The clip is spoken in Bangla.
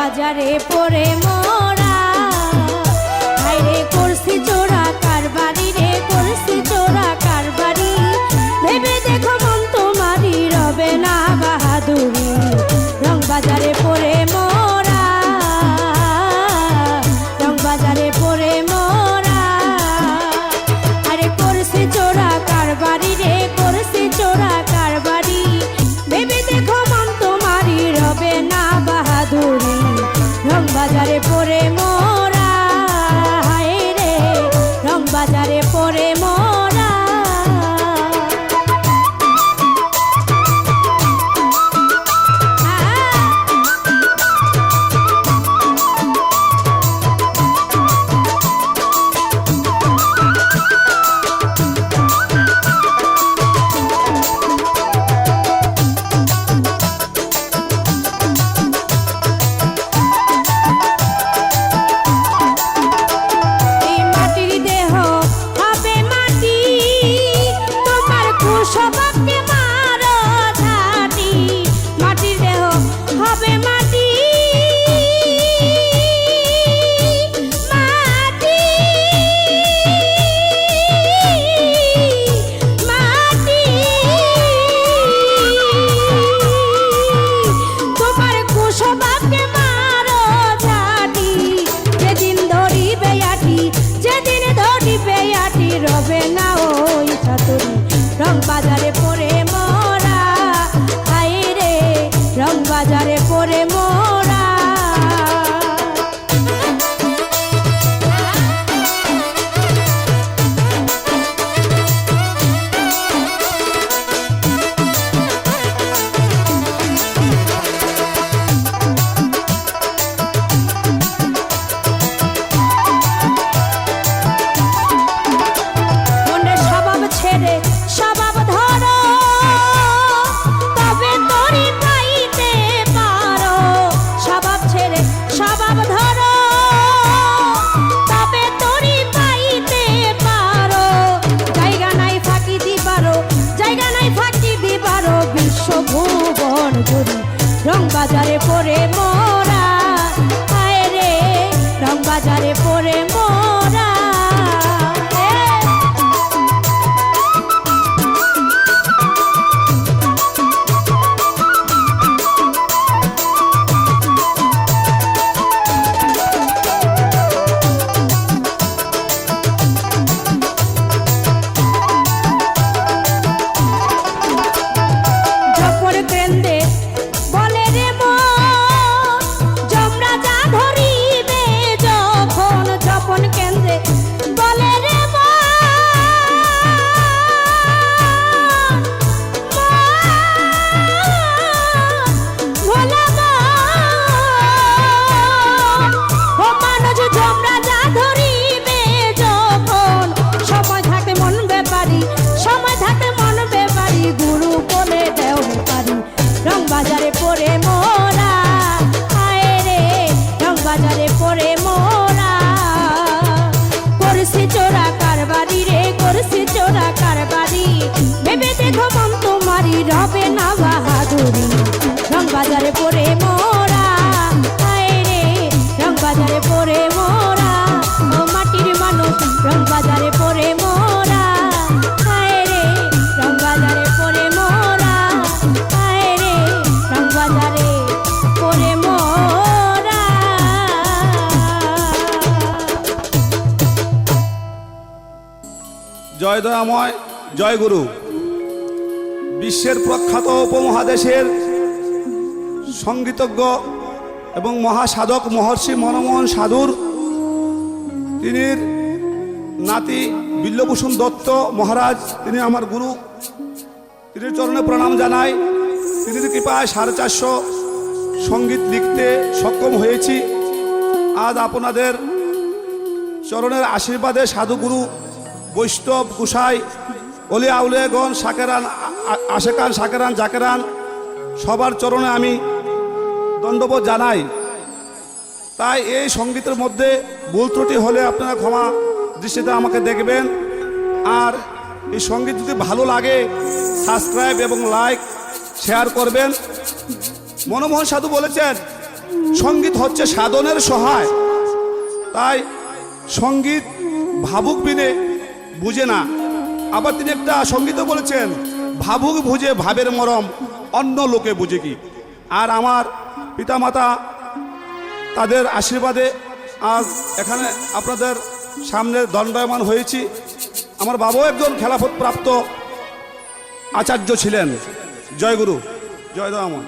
বাজারে পরে মোরা। হাইরে করছি চোরা কারবারি রে, করছি চোরা কারবারি। ভেবে দেখো মন তোমারই রবে না। রং বাজারে পড়ে বাজারে রবে না বাহাদুরি। রং বাজারে পড়ে মোরা। হায় রে রং বাজারে পড়ে মোরা। ও মাটির মানুষ রং বাজারে পড়ে মোরা। হায় রে রং বাজারে পড়ে মোরা। রে রং পড়ে মোরা। জয় দয়াময়, জয় গুরু। বিশ্বের প্রখ্যাত উপমহাদেশের সঙ্গীতজ্ঞ এবং মহাসাধক মহর্ষি মনমোহন সাধুর তিনি নাতি বিল্লভূষণ দত্ত মহারাজ, তিনি আমার গুরু। তিনি চরণে প্রণাম জানাই। তিনি কৃপায় সাড়ে চারশো সংগীত লিখতে সক্ষম হয়েছি, আজ আপনাদের চরণের আশীর্বাদে সাধুগুরু বৈষ্ণব গুসাই অলি আউলেগণ সাকেরান আশেকান সাকেরান জাকেরান, সবার চরণে আমি দণ্ডবোধ জানাই। তাই এই সঙ্গীতের মধ্যে ভুল ত্রুটি হলে আপনারা ক্ষমা দৃষ্টিতে আমাকে দেখবেন। আর এই সংগীত যদি ভালো লাগে, সাবস্ক্রাইব এবং লাইক, শেয়ার করবেন। মনমোহন সাধু বলেছেন, সংগীত হচ্ছে সাধনের সহায়। তাই সংগীত ভাবুক বিনে বুঝে না। আবার তিনি একটা সঙ্গীতও বলেছেন, ভাবুক বুঝে ভাবের মরম, অন্য লোকে বুঝে কি? আর আমার পিতামাতা তাদের আশীর্বাদে আজ এখানে আপনাদের সামনে দণ্ডায়মান হয়েছি। আমার বাবাও একজন খেলাফত প্রাপ্ত আচার্য ছিলেন। জয়গুরু, জয় দামন